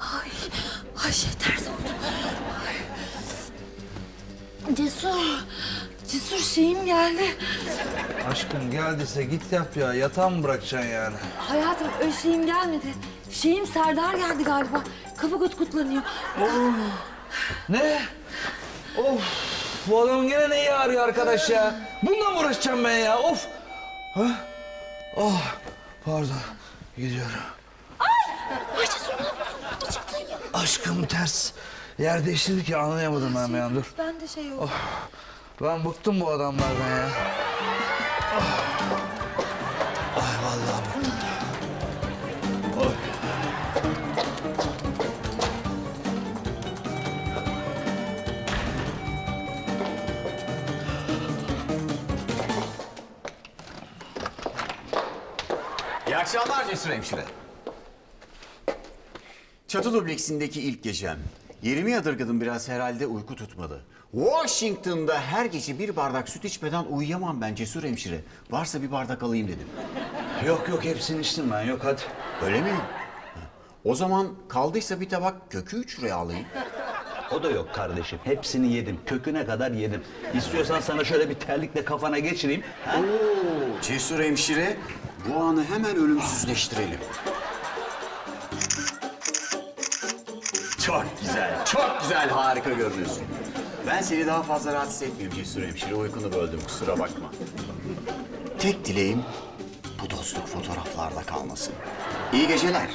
Ay, ay ters oldu. Ay. Cesur, cesur şeyim geldi. Aşkım geldiyse git yap ya. Yatağa mı bırakacaksın yani? Hayatım öyle şeyim gelmedi. Şeyim Serdar geldi galiba. Kafa gut kutlanıyor. Ne? Of! Bu adamın gene neyi ağrıyor arkadaş ya? Bununla mı uğraşacağım ben ya? Of! Ha? Oh! Pardon. Gidiyorum. Ay Cesur ne yapıyorsun? Burada çıktın ya. Aşkım ters. Yer değiştirdik ya anlayamadım ben bir an dur. Ben de şey oldu. Ben bıktım bu adamlardan ya. Ah. Ay vallahi bıktım. İyi akşamlar Cesur Hemşire. Çatı dubleksindeki ilk gecem. Yerimi yadırgadım biraz herhalde uyku tutmadı. Washington'da her gece bir bardak süt içmeden uyuyamam ben Cesur Hemşire. Varsa bir bardak alayım dedim. Yok yok hepsini içtim ben yok hadi. Öyle mi? O zaman kaldıysa bir tabak kökü üç liraya alayım. O da yok kardeşim. Hepsini yedim. Köküne kadar yedim. İstiyorsan sana şöyle bir terlikle kafana geçireyim. Ha? Oo, Cesur Hemşire bu anı hemen ölümsüzleştirelim. Çok güzel, çok güzel, harika görünüyorsun. Ben seni daha fazla rahatsız etmeyeyim Cesur Hemşire. Uykunu böldüm, kusura bakma. Tek dileğim bu dostluk fotoğraflarda kalmasın. İyi geceler.